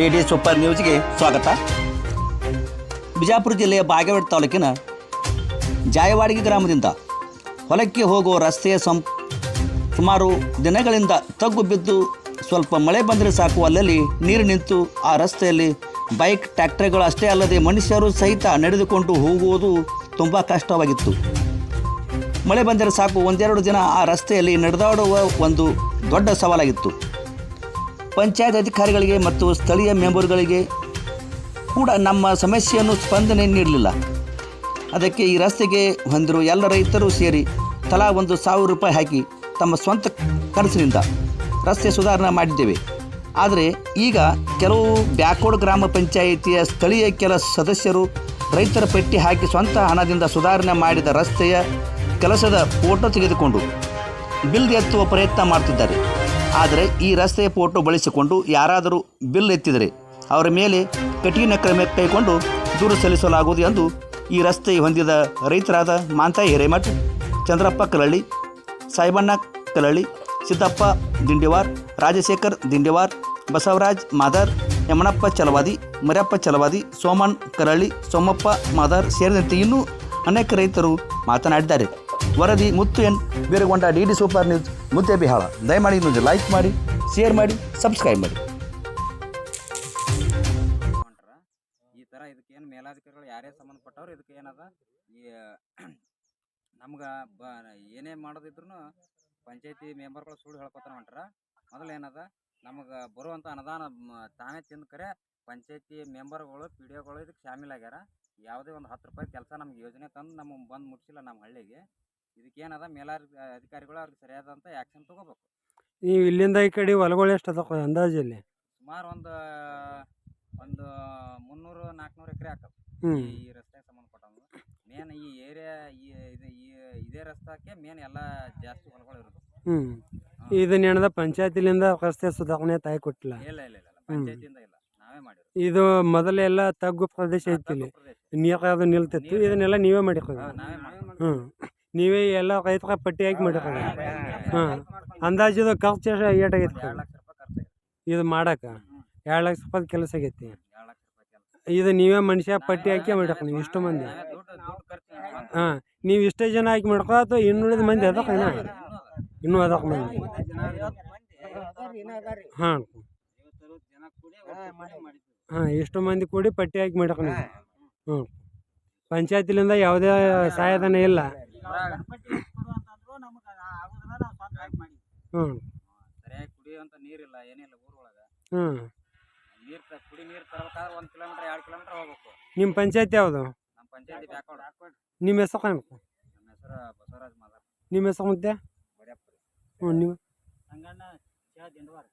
D super ನ್ಯೂಸ್ಗೆ ಸ್ವಾಗತ. ಬಿಜಾಪುರ ಜಿಲ್ಲೆಯ ಬಾಗೇವಾಡ ತಾಲೂಕಿನ ಜಾಯವಾಡಿಗೆ ಗ್ರಾಮದಿಂದ ಹೊಲಕ್ಕೆ ಹೋಗುವ ರಸ್ತೆಯ ಸಂ ಸುಮಾರು ದಿನಗಳಿಂದ ತಗ್ಗು ಬಿದ್ದು ಸ್ವಲ್ಪ ಮಳೆ ಬಂದರೆ ಸಾಕು, ಅಲ್ಲಲ್ಲಿ ನೀರು ನಿಂತು ಆ ರಸ್ತೆಯಲ್ಲಿ ಬೈಕ್, ಟ್ರ್ಯಾಕ್ಟರ್ಗಳು ಅಷ್ಟೇ ಅಲ್ಲದೆ ಮನುಷ್ಯರು ಸಹಿತ ನಡೆದುಕೊಂಡು ಹೋಗುವುದು ತುಂಬ ಕಷ್ಟವಾಗಿತ್ತು. ಮಳೆ ಬಂದರೆ ಸಾಕು, ಒಂದೆರಡು ದಿನ ಆ ರಸ್ತೆಯಲ್ಲಿ ನಡೆದಾಡುವ ಒಂದು ದೊಡ್ಡ ಸವಾಲಾಗಿತ್ತು. ಪಂಚಾಯತ್ ಅಧಿಕಾರಿಗಳಿಗೆ ಮತ್ತು ಸ್ಥಳೀಯ ಮೆಂಬರ್ಗಳಿಗೆ ಕೂಡ ನಮ್ಮ ಸಮಸ್ಯೆಯನ್ನು ಸ್ಪಂದನೆ ನೀಡಲಿಲ್ಲ. ಅದಕ್ಕೆ ಈ ರಸ್ತೆಗೆ ಹೊಂದಿರುವ ಎಲ್ಲ ರೈತರು ಸೇರಿ ತಲಾ ಒಂದು ಸಾವಿರ ರೂಪಾಯಿ ಹಾಕಿ ತಮ್ಮ ಸ್ವಂತ ಖರ್ಚಿನಿಂದ ರಸ್ತೆ ಸುಧಾರಣೆ ಮಾಡಿದ್ದೇವೆ. ಆದರೆ ಈಗ ಕೆಲವು ಬ್ಯಾಕೋಡ್ ಗ್ರಾಮ ಪಂಚಾಯಿತಿಯ ಸ್ಥಳೀಯ ಕೆಲ ಸದಸ್ಯರು ರೈತರ ಪಟ್ಟಿ ಹಾಕಿ ಸ್ವಂತ ಹಣದಿಂದ ಸುಧಾರಣೆ ಮಾಡಿದ ರಸ್ತೆಯ ಕೆಲಸದ ಫೋಟೋ ತೆಗೆದುಕೊಂಡು ಬಿಲ್ ಎತ್ತುವ ಪ್ರಯತ್ನ ಮಾಡ್ತಿದ್ದಾರೆ. ಆದರೆ ಈ ರಸ್ತೆಯ ಫೋಟೋ ಬಳಸಿಕೊಂಡು ಯಾರಾದರೂ ಬಿಲ್ ಎತ್ತಿದರೆ ಅವರ ಮೇಲೆ ಕಠಿಣ ಕ್ರಮ ಕೈಗೊಂಡು ದೂರು ಸಲ್ಲಿಸಲಾಗುವುದು ಎಂದು ಈ ರಸ್ತೆ ಹೊಂದಿದ ರೈತರಾದ ಮಾಂತಾಯಿ ಹಿರೇಮಠ್, ಚಂದ್ರಪ್ಪ ಕಲಳ್ಳಿ ಸಾಯಿಬಣ್ಣ ಕಲಳ್ಳಿ, ಸಿದ್ದಪ್ಪ ದಿಂಡಿವಾರ್, ರಾಜಶೇಖರ್ ದಿಂಡಿವಾರ್, ಬಸವರಾಜ್ ಮಾದರ್ ಯಮಣಪ್ಪ ಚಲವಾದಿ, ಮರ್ಯಪ್ಪ ಚಲವಾದಿ ಸೋಮನ್ ಕರಳ್ಳಿ ಸೋಮಪ್ಪ ಮಾದರ್ ಸೇರಿದಂತೆ ಇನ್ನೂ ಅನೇಕ ರೈತರು ಮಾತನಾಡಿದ್ದಾರೆ. ವರದಿ Muttu N. Biragonda D D super news. Muddebihal. ದಯಮಾಡಿ ಇನ್ನೊಂದು ಲೈಕ್ ಮಾಡಿ ಶೇರ್ ಮಾಡಿ ಸಬ್ಸ್ಕ್ರೈಬ್ ಮಾಡಿ. ಈ ಥರ ಇದಕ್ಕೆ ಏನು ಮೇಲಾಧಿಕಾರಿಗಳು ಯಾರೇ ಸಂಬಂಧಪಟ್ಟವ್ರು ಇದಕ್ಕೆ ಏನದ ಈ, ನಮ್ಗೆ ಬ, ಏನೇ ಮಾಡೋದಿದ್ರು ಪಂಚಾಯತಿ ಮೆಂಬರ್ಗಳು ಸುಳ್ಳು ಹೇಳ್ಕೊತಾರ ಹೊಂಟ್ರ. ಮೊದಲು ಏನದ, ನಮಗೆ ಬರುವಂಥ ಅನುದಾನ ತಾನೇ ತಿಂದು ಕರೆ ಪಂಚಾಯತಿ ಮೆಂಬರ್ಗಳು, ಪಿ ಡಿ ಒಗಳು ಇದಕ್ಕೆ ಶಾಮಿಲ್ ಆಗ್ಯಾರ. ಯಾವುದೇ ಒಂದು ಹತ್ತು ರೂಪಾಯಿ ಕೆಲಸ ನಮ್ಗೆ ಯೋಜನೆ ತಂದು ನಮಗೆ ಬಂದು ಮುಟ್ಸಿಲ್ಲ ನಮ್ಮ ಹಳ್ಳಿಗೆ. ಇದಕ್ಕೆ ಏನದ ಮೇಲಾರ್ ಅಧಿಕಾರಿಗಳು ಅವ್ರಿಗೆ ಸರಿಯಾದಂಥ ಆ್ಯಕ್ಷನ್ ತೊಗೋಬೇಕು. ನೀವು ಇಲ್ಲಿಂದ ಈ ಕಡೆ ಹೊಲಗಳು ಎಷ್ಟು ಅದಾವ ಅಂದಾಜಲ್ಲಿ? ಸುಮಾರು ಒಂದು ಒಂದು ಮುನ್ನೂರು ನಾಲ್ಕುನೂರು ಎಕರೆ ಹ್ಞೂ ಈ ರಸ್ತೆಗೆ ಸಂಬಂಧಪಟ್ಟಂಗೆ. ಮೇನ್ ಈ ಏರಿಯಾ ಈ ಇದು ಈ ಇದೇ ರಸ್ತೆಗೆ ಮೇನ್ ಎಲ್ಲ ಜಾಸ್ತಿ ಹೊಲಗಳು ಇರೋದು. ಹ್ಞೂ ಇದನ್ನ ಏನದ ಪಂಚಾಯತಿಲಿಂದ ರಸ್ತೆ ಸುಧಾರಣೆ ತಾಯಿ ಕೊಟ್ಟಿಲ್ಲ? ಇಲ್ಲ ಇಲ್ಲ ಇಲ್ಲ ಪಂಚಾಯತಿಯಿಂದ ಇಲ್ಲ. ನಾವೇ ಮಾಡಿರೋದು. ಇದು ಮೊದಲೆಲ್ಲ ತಗ್ಗು ಪ್ರದೇಶ ಇತ್ತು ಇಲ್ಲಿ. ಪ್ರದೇಶ. ಅದು ನಿಲ್ತಿತ್ತು. ಇದನ್ನೆಲ್ಲ ನೀವೇ ಮಾಡಿ ಹಾ, ನಾವೇ ಮಾಡಿರೋದು. ಹ್ಞೂ ನೀವೇ ಎಲ್ಲ ರೈತರ ಪಟ್ಟಿ ಹಾಕಿ ಮಾಡಿರೋದು ಹಾಂ. ಅಂದಾಜಿದು ಖರ್ಚು ಎಷ್ಟು ಏಟಾಗೈತಿ ಇದು ಮಾಡಕ್ಕೆ ಎರಡು ಲಕ್ಷ ರೂಪಾಯಿ ಕೆಲಸ ಆಗೈತಿ. ಇದು ನೀವೇ ಮನುಷ್ಯ ಪಟ್ಟಿ ಹಾಕಿ ಮಾಡಿರಕ ನೀವು ಇಷ್ಟು ಮಂದಿ. ಹಾಂ. ನೀವು ಇಷ್ಟೇ ಜನ ಹಾಕಿ ಮಾಡ್ಕೊ ಅಥವಾ ಇನ್ನುಳಿದ ಮಂದಿ ಅದಕ್ಕೆ ಇನ್ನೂ ಅದ. ಇನ್ನೂ ಅದಕ್ಕೆ ಮಂದಿ. ಹಾಂ. ಹಾಂ ಎಷ್ಟು ಮಂದಿ ಕೂಡಿ ಪಟ್ಟಿ ಹಾಕಿ ಮಾಡ್ಕೊಂಡು ಹ್ಞೂ ಪಂಚಾಯತಿಲಿಂದ ಯಾವುದೇ ಸಹಾಯಧನ ಇಲ್ಲ. ಹ್ಞೂ ಸರಿಯಾಗಿ ಕುಡಿಯುವಂತ ನೀರಿಲ್ಲ ಏನಿಲ್ಲ ಊರೊಳಗ. ಹ್ಞೂ ನೀರ್ ತ- ಕುಡಿ ನೀರ್ ತರಬೇಕಾದ್ರೆ ಒಂದ್ ಕಿಲೋಮೀಟರ್ ಎರಡ್ ಕಿಲೋಮೀಟರ್ ಹೋಗ್ಬೇಕು. ನಿಮ್ಮ ಪಂಚಾಯತ್ ಯಾವುದು? ನಮ್ಮ ಪಂಚಾಯತಿ ಬ್ಯಾಕ್ವರ್ಡ್. ನಿಮ್ಮ ಹೆಸರು ನಿಮ್ ನಮ್ಮ ಹೆಸರು ಬಸವರಾಜ್ ಮಾದಾರ್. ನಿಮ್ಮ ಹೆಸರು ಮತ್ತೆ? ಬಡಿಯಪ್ಪ ಹ್ಞೂ ನೀವು? ಸಂಗಣ್ಣ ಚಾ ದಿಂಡವಾರ.